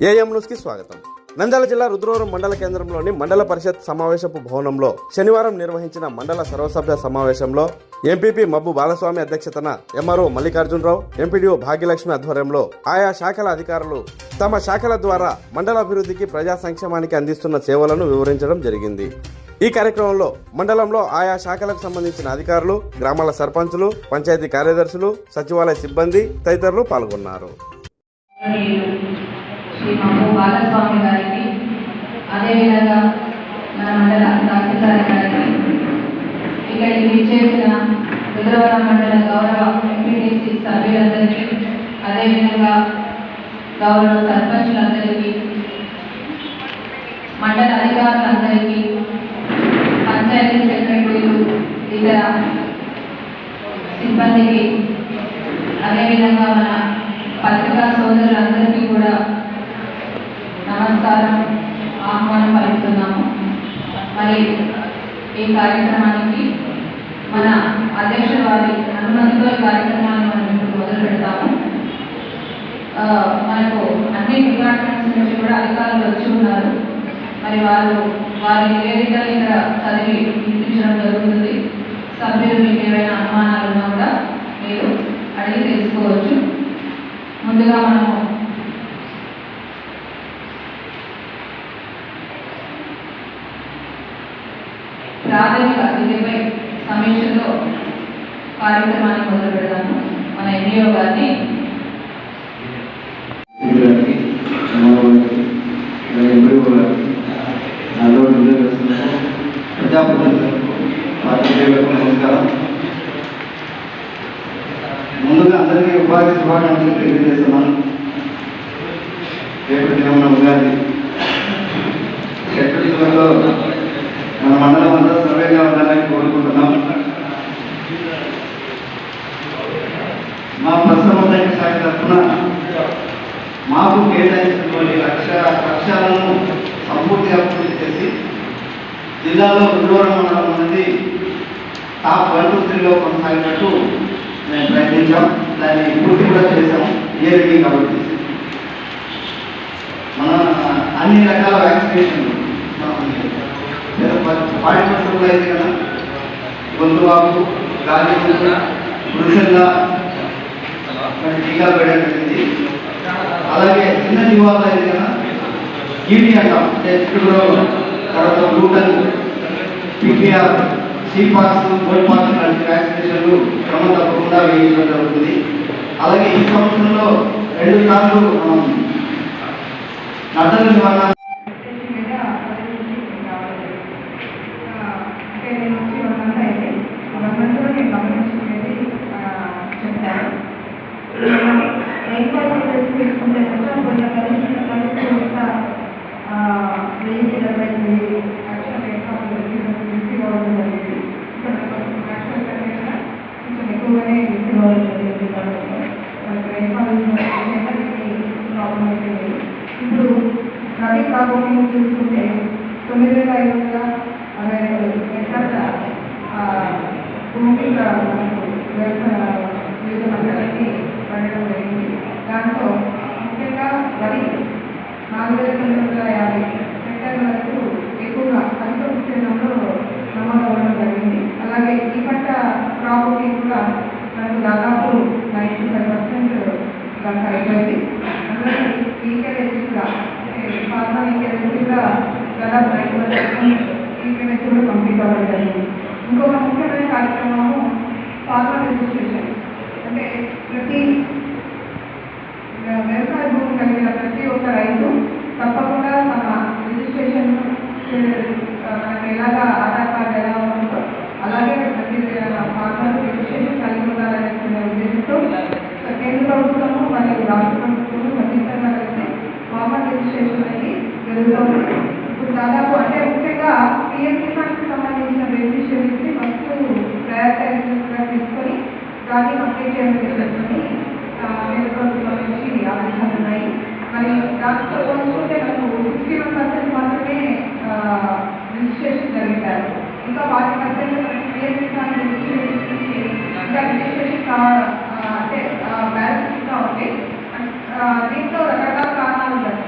AM న్యూస్కి స్వాగతం. నంద్యాల జిల్లా రుద్రవరం మండల కేంద్రంలోని మండల పరిషత్ సమావేశపు భవనంలో శనివారం నిర్వహించిన మండల సర్వసభ్య సమావేశంలో ఎంపీపీ మబ్బు బాలస్వామి అధ్యక్షతన ఎంఆర్ఓ మల్లికార్జునరావు ఎంపీడీఓ భాగ్యలక్ష్మి ఆధ్వర్యంలో ఆయా శాఖల అధికారులు తమ శాఖల ద్వారా మండల అభివృద్ధికి ప్రజా సంక్షేమానికి అందిస్తున్న సేవలను వివరించడం జరిగింది. ఈ కార్యక్రమంలో మండలంలో ఆయా శాఖలకు సంబంధించిన అధికారులు గ్రామాల సర్పంచులు పంచాయతీ కార్యదర్శులు సచివాలయ సిబ్బంది తదితరులు పాల్గొన్నారు. శ్రీ మమ్ము బాలస్వామి గారికి అదేవిధంగా మన మండల తహసీల్దార్ గారికి ఇక్కడికి విచ్చేసిన రుద్రవరం మండల గౌరవ ఎంపీటీసీ సభ్యులందరికీ అదేవిధంగా గౌరవ సర్పంచులందరికీ మండల అధికారులందరికీ పంచాయతీ సెక్రటరీలు ఇతర సిబ్బందికి అదేవిధంగా మన పత్రికా సోదరులందరికీ కూడా నమస్కారం. ఆహ్వానం పలుకుతున్నాము. మరి ఈ కార్యక్రమానికి మన అధ్యక్షుల వారి అనుమతితో ఈ కార్యక్రమాన్ని మనం ఇప్పుడు మొదలు పెడతాము. ఆ, మనకు అన్ని డిపార్ట్మెంట్స్ నుంచి కూడా అధికారులు వచ్చి ఉన్నారు. మరి వారు వారి నివేదికలు ఇక్కడ చదివి వినిపించడం జరుగుతుంది. సభ్యులు మీకు ఏవైనా అనుమానాలు ఉన్నా కూడా మీరు అడిగి తెలుసుకోవచ్చు. ముందుగా మనము ప్రాథమిక విద్యపై సమీక్షతో కార్యక్రమాన్ని మొదలు పెడదాము మన ఎన్జిఓ గారిని నమస్కారం ముందుగా అందరికీ ఉపాధి శుభాకాంక్షలు తెలియజేస్తున్నాను. రేపటి దినమున ఉగాది. మాకు కేటాయించినటువంటి లక్ష లక్ష్యాలను సంపూర్తిగా పూర్తి చేసి జిల్లాలో రుద్రవరం నాలుగు మంది టాప్ వన్ టూ త్రీలో కొనసాగినట్టు మేము ప్రయత్నించాం. దాన్ని పూర్తి కూడా చేసాం ఏరిగి కాబట్టి? మన అన్ని రకాల వ్యాక్సినేషన్లు పాడి పశువులు అయితే కదా? గొంతు వాపు గాలి పురుషుల్లా టీకాలు వేయడం జరిగింది. అలాగే చిన్న జీవాలు కదా ఈటీ అంటాం టెస్ట్లో తర్వాత గ్లూటన్ పీపీఆర్ సిపాక్స్ గోల్పాక్స్ లాంటి వ్యాక్సినేషన్లు క్రమం తప్పకుండా వేయించడం జరుగుతుంది. అలాగే ఈ సంవత్సరంలో రెండు సార్లు మనం నట్టల నివారణ ఇప్పుడు రవి చూసుకుంటే తొమ్మిది వేల ఐదు వందల అరవై ఐదు ఎకరాల భూమి వ్యవసాయ వివిధ పంటలకి పండడం జరిగింది దాంట్లో ముఖ్యంగా వరి నాలుగు వేల తొమ్మిది వందల యాభై హెక్టార్ల వరకు ఎక్కువగా అధిక విస్తీర్ణంలో నమోదు అవ్వడం జరిగింది అలాగే ఈ పంట క్రాప్కి కూడా మనకు దాదాపు నైంటీ ఫైవ్ పర్సెంట్ దాకా అయిపోయింది అలాగే ఈకెళ్ళేసి కూడా ఫార్మర్ ఈకెళ్ళేసి కూడా దాదాపు కూడా కంప్లీట్ ఇంకొక ముఖ్యమైన కార్యక్రమము ఫార్మర్ రిజిస్ట్రేషన్. అంటే ప్రతి వ్యవసాయ భూమి కలిగిన ప్రతి ఒక్క రైతు తప్పకుండా తమ రిజిస్ట్రేషన్ మనకి ఎలాగా ఆధార్ కార్డు ఎలా ఉంటుందో అలాగే ప్రతి ఫార్మర్ రిజిస్ట్రేషన్ కలిగి ఉండాలనే ఉద్దేశంతో కేంద్ర ప్రభుత్వము మరియు రాష్ట్ర ప్రభుత్వము ఖచ్చితంగా కలిసి ఫార్మర్ రిజిస్ట్రేషన్ అనేది జరుగుతుంది ఇప్పుడు దాదాపు అంటే ముఖ్యంగా పిఎం కిసాన్కి సంబంధించిన బెనిఫిషియరీస్ని ఫస్ట్ ప్రయారిటైజ్గా తీసుకొని దాన్ని కంప్లీట్ చేయడం జరుగుతుంది. ఆ, కేంద్ర ప్రభుత్వం నుంచి ఆదేశాలు ఉన్నాయి. మరి దాంతో పోల్చుకుంటే మనకు సిక్స్టీ వన్ పర్సెంట్ మాత్రమే రిజిస్ట్రేషన్ జరిగారు ఇంకా ఫార్టీ పర్సెంట్ మనకి పిఎం కిసాన్ రిజిస్ట్రేషన్ ఇంకా రిజిస్ట్రేషన్ అంటే బ్యాలెన్స్ ఇంకా ఉంది. దీంతో దీంట్లో రకరకాల